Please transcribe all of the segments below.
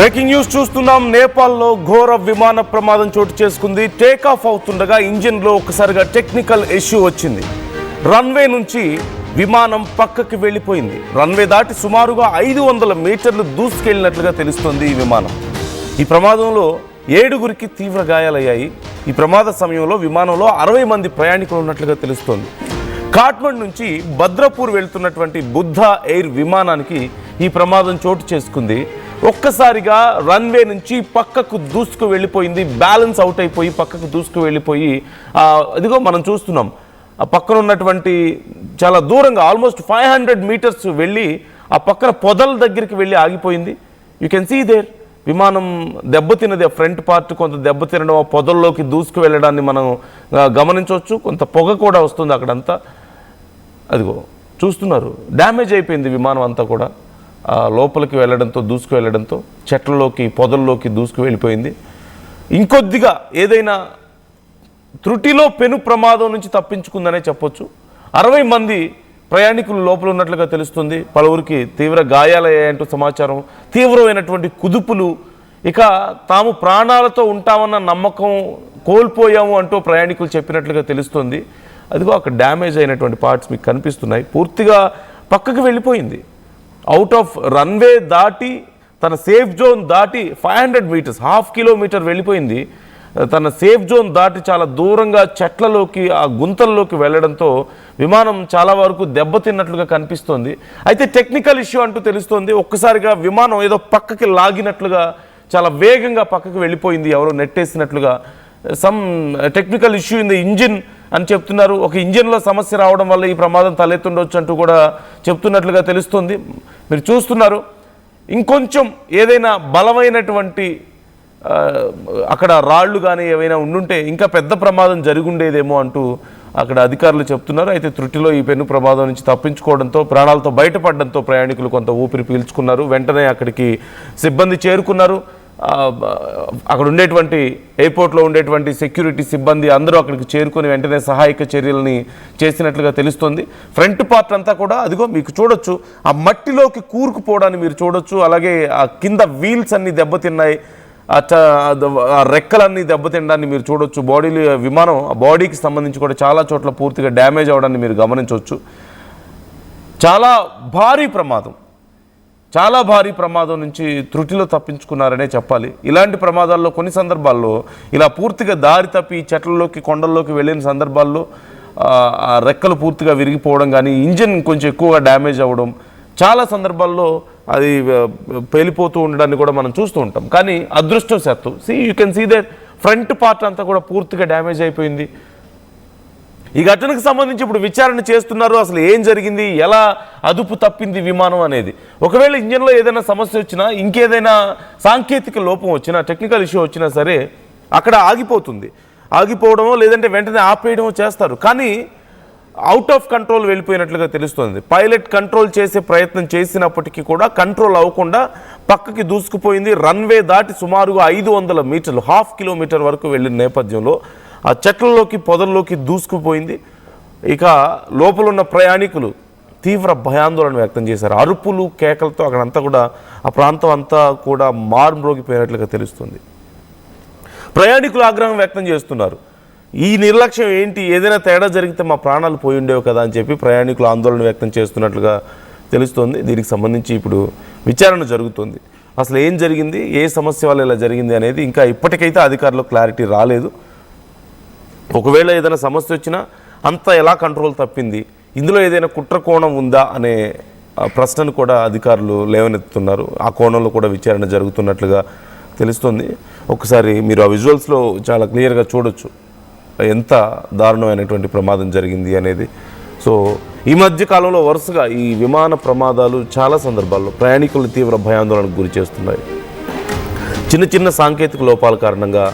Breaking news చూస్తున్నాం. నేపాల్లో ఘోర విమాన ప్రమాదం చోటు చేసుకుంది. టేక్ ఆఫ్ అవుతుండగా ఇంజిన్లో ఒకసారిగా టెక్నికల్ ఇష్యూ వచ్చింది. రన్వే నుంచి విమానం పక్కకి వెళ్ళిపోయింది. రన్వే దాటి సుమారుగా ఐదు వందల మీటర్లు దూసుకెళ్ళినట్లుగా తెలుస్తోంది ఈ విమానం. ఈ ప్రమాదంలో ఏడుగురికి తీవ్ర గాయాలయ్యాయి. ఈ ప్రమాద సమయంలో విమానంలో అరవై మంది ప్రయాణికులు ఉన్నట్లుగా తెలుస్తోంది. కాట్మండ్ నుంచి భద్రపూర్ వెళ్తున్నటువంటి బుద్ధ ఎయిర్ విమానానికి ఈ ప్రమాదం చోటు చేసుకుంది. ఒక్కసారిగా రన్వే నుంచి పక్కకు దూసుకు వెళ్ళిపోయింది. బ్యాలెన్స్ అవుట్ అయిపోయి పక్కకు దూసుకు వెళ్ళిపోయి ఇదిగో మనం చూస్తున్నాం. ఆ పక్కన ఉన్నటువంటి చాలా దూరంగా ఆల్మోస్ట్ ఫైవ్ హండ్రెడ్ మీటర్స్ వెళ్ళి ఆ పక్కన పొదల దగ్గరికి వెళ్ళి ఆగిపోయింది. యూ కెన్ సీ దేర్ విమానం దెబ్బతిన్నది ఫ్రంట్ పార్ట్ కొంత దెబ్బతినడం ఆ పొదల్లోకి దూసుకు వెళ్ళడాన్ని మనం గమనించవచ్చు. కొంత పొగ కూడా వస్తుంది అక్కడంతా. అదిగో చూస్తున్నారు. డ్యామేజ్ అయిపోయింది విమానం అంతా కూడా. లోపలికి వెళ్ళడంతో దూసుకు వెళ్ళడంతో చెట్లలోకి పొదల్లోకి దూసుకు వెళ్ళిపోయింది. ఇంకొద్దిగా ఏదైనా త్రుటిలో పెను ప్రమాదం నుంచి తప్పించుకుందనే చెప్పొచ్చు. అరవై మంది ప్రయాణికులు లోపల ఉన్నట్లుగా తెలుస్తుంది. పలువురికి తీవ్ర గాయాలయ్యాయంటూ సమాచారం. తీవ్రమైనటువంటి కుదుపులు. ఇక తాము ప్రాణాలతో ఉంటామన్న నమ్మకం కోల్పోయాము అంటూ ప్రయాణికులు చెప్పినట్లుగా తెలుస్తుంది. అదిగో అక్కడ డ్యామేజ్ అయినటువంటి పార్ట్స్ మీకు కనిపిస్తున్నాయి. పూర్తిగా పక్కకు వెళ్ళిపోయింది. అవుట్ ఆఫ్ రన్వే దాటి తన సేఫ్ జోన్ దాటి five hundred meters half kilometer వెళ్ళిపోయింది. తన సేఫ్ జోన్ దాటి చాలా దూరంగా చెట్లలోకి ఆ గుంతల్లోకి వెళ్ళడంతో విమానం చాలా వరకు దెబ్బతిన్నట్లుగా కనిపిస్తోంది. అయితే టెక్నికల్ ఇష్యూ అంటూ తెలుస్తోంది. ఒక్కసారిగా విమానం ఏదో పక్కకి లాగినట్లుగా చాలా వేగంగా పక్కకి వెళ్ళిపోయింది. ఎవరో నెట్టేసినట్లుగా some technical issue in the engine అని చెప్తున్నారు. ఒక ఇంజిన్లో సమస్య రావడం వల్ల ఈ ప్రమాదం తలెత్తుండొచ్చు అంటూ కూడా చెప్తున్నట్లుగా తెలుస్తుంది. మీరు చూస్తున్నారు. ఇంకొంచెం ఏదైనా బలమైనటువంటి అక్కడ రాళ్ళు కానీ ఏవైనా ఉండుంటే ఇంకా పెద్ద ప్రమాదం జరిగుండేదేమో అంటూ అక్కడ అధికారులు చెప్తున్నారు. అయితే త్రుటిలో ఈ పెను ప్రమాదం నుంచి తప్పించుకోవడంతో ప్రాణాలతో బయటపడడంతో ప్రయాణికులు కొంత ఊపిరి పీల్చుకున్నారు. వెంటనే అక్కడికి సిబ్బంది చేరుకున్నారు. అక్కడ ఉండేటువంటి ఎయిర్పోర్ట్లో ఉండేటువంటి సెక్యూరిటీ సిబ్బంది అందరూ అక్కడికి చేరుకొని వెంటనే సహాయక చర్యలని చేసినట్లుగా తెలుస్తుంది. ఫ్రంట్ పార్ట్ అంతా కూడా అదిగో మీకు చూడొచ్చు ఆ మట్టిలోకి కూరుకుపోవడాన్ని మీరు చూడొచ్చు అలాగే ఆ కింద వీల్స్ అన్ని దెబ్బతిన్నాయి రెక్కలన్నీ దెబ్బతినడాన్ని మీరు చూడొచ్చు. బాడీలు విమానం ఆ బాడీకి సంబంధించి కూడా చాలా చోట్ల పూర్తిగా డ్యామేజ్ అవడాన్ని మీరు గమనించవచ్చు. చాలా భారీ ప్రమాదం. చాలా భారీ ప్రమాదం నుంచి త్రుటిలో తప్పించుకున్నారనే చెప్పాలి. ఇలాంటి ప్రమాదాల్లో కొన్ని సందర్భాల్లో ఇలా పూర్తిగా దారి తప్పి చెట్లలోకి కొండల్లోకి వెళ్ళిన సందర్భాల్లో ఆ, రెక్కలు పూర్తిగా విరిగిపోవడం కానీ ఇంజిన్ కొంచెం ఎక్కువగా డ్యామేజ్ అవ్వడం చాలా సందర్భాల్లో అది పేలిపోతూ ఉండడాన్ని కూడా మనం చూస్తూ ఉంటాం. కానీ అదృష్టవశాత్తు see you can see that front part అంతా కూడా పూర్తిగా డ్యామేజ్ అయిపోయింది. ఈ ఘటనకు సంబంధించి ఇప్పుడు విచారణ చేస్తున్నారు. అసలు ఏం జరిగింది? ఎలా అదుపు తప్పింది విమానం అనేది? ఒకవేళ ఇంజన్లో ఏదైనా సమస్య వచ్చినా ఇంకేదైనా సాంకేతిక లోపం వచ్చినా టెక్నికల్ ఇష్యూ వచ్చినా సరే అక్కడ ఆగిపోతుంది. ఆగిపోవడమో లేదంటే వెంటనే ఆపేయడమో చేస్తారు. కానీ అవుట్ ఆఫ్ కంట్రోల్ వెళ్ళిపోయినట్లుగా తెలుస్తుంది. పైలట్ కంట్రోల్ చేసే ప్రయత్నం చేసినప్పటికీ కూడా కంట్రోల్ అవ్వకుండా పక్కకి దూసుకుపోయింది. రన్వే దాటి సుమారుగా ఐదు వందల మీటర్లు హాఫ్ కిలోమీటర్ వరకు వెళ్ళిన నేపథ్యంలో ఆ చెట్లలోకి పొదల్లోకి దూసుకుపోయింది. ఇక లోపల ఉన్న ప్రయాణికులు తీవ్ర భయాందోళన వ్యక్తం చేశారు. అరుపులు కేకలతో అక్కడంతా కూడా ఆ ప్రాంతం అంతా కూడా మారుమ్రోగిపోయినట్లుగా తెలుస్తుంది. ప్రయాణికులు ఆగ్రహం వ్యక్తం చేస్తున్నారు. ఈ నిర్లక్ష్యం ఏంటి? ఏదైనా తేడా జరిగితే మా ప్రాణాలు పోయి ఉండేవి కదా అని చెప్పి ప్రయాణికులు ఆందోళన వ్యక్తం చేస్తున్నట్లుగా తెలుస్తోంది. దీనికి సంబంధించి ఇప్పుడు విచారణ జరుగుతుంది. అసలు ఏం జరిగింది? ఏ సమస్య వల్ల ఇలా జరిగింది అనేది ఇంకా ఇప్పటికైతే అధికారులకు క్లారిటీ రాలేదు. ఒకవేళ ఏదైనా సమస్య వచ్చినా అంత ఎలా కంట్రోల్ తప్పింది? ఇందులో ఏదైనా కుట్ర కోణం ఉందా అనే ఆ, ప్రశ్నను కూడా అధికారులు లేవనెత్తుతున్నారు. ఆ కోణంలో కూడా విచారణ జరుగుతున్నట్లుగా తెలుస్తుంది. ఒకసారి మీరు ఆ విజువల్స్లో చాలా క్లియర్గా చూడొచ్చు. ఎంత దారుణమైనటువంటి ప్రమాదం జరిగింది అనేది. సో ఈ మధ్య కాలంలో వరుసగా ఈ విమాన ప్రమాదాలు చాలా సందర్భాల్లో ప్రయాణికులు తీవ్ర భయాందోళనకు గురి చేస్తున్నాయి. చిన్న చిన్న సాంకేతిక లోపాల కారణంగా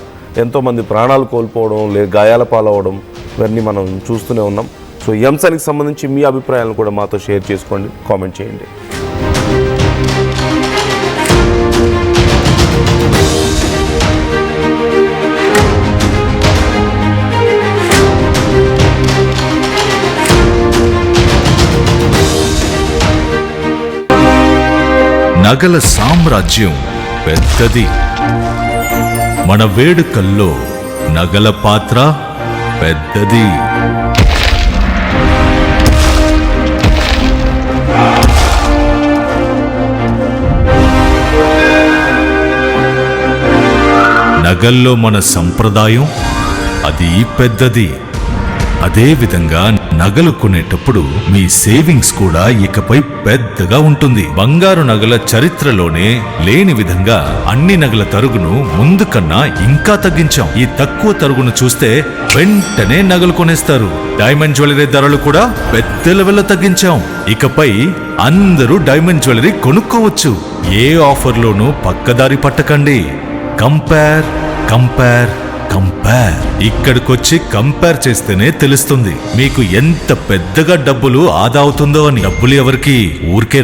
ఎంతోమంది ప్రాణాలు కోల్పోవడం లే గాయాల పాలవడం ఇవన్నీ మనం చూస్తూనే ఉన్నాం. సో ఈ అంశానికి సంబంధించి మీ అభిప్రాయాలను కూడా మాతో షేర్ చేసుకోండి కామెంట్ చేయండి. నగల సామ్రాజ్యం పెద్దది. మన వేడుకల్లో నగల పాత్ర పెద్దది. నగల్లో మన సంప్రదాయం అది పెద్దది. అదేవిధంగా నగలు కొనేటప్పుడు మీ సేవింగ్స్ కూడా ఇకపై పెద్దగా ఉంటుంది. బంగారు నగల చరిత్రలోనే లేని విధంగా అన్ని నగల తరుగును ముందు కన్నా ఇంకా తగ్గించాం. ఈ తక్కువ తరుగును చూస్తే వెంటనే నగలు కొనేస్తారు. డైమండ్ జ్యువెలరీ ధరలు కూడా పెద్ద లెవెల్లో తగ్గించాం. ఇకపై అందరూ డైమండ్ జ్యువెలరీ కొనుక్కోవచ్చు. ఏ ఆఫర్లోనూ పక్కదారి పట్టకండి. Compare compare. కంపేర్ ఇక్కడికొచ్చి కంపేర్ చేస్తేనే తెలుస్తుంది. మీకు ఎంత పెద్దగా డబ్బులు ఆదా అవుతుందో అని. డబ్బులు ఎవరికి? ఊరికే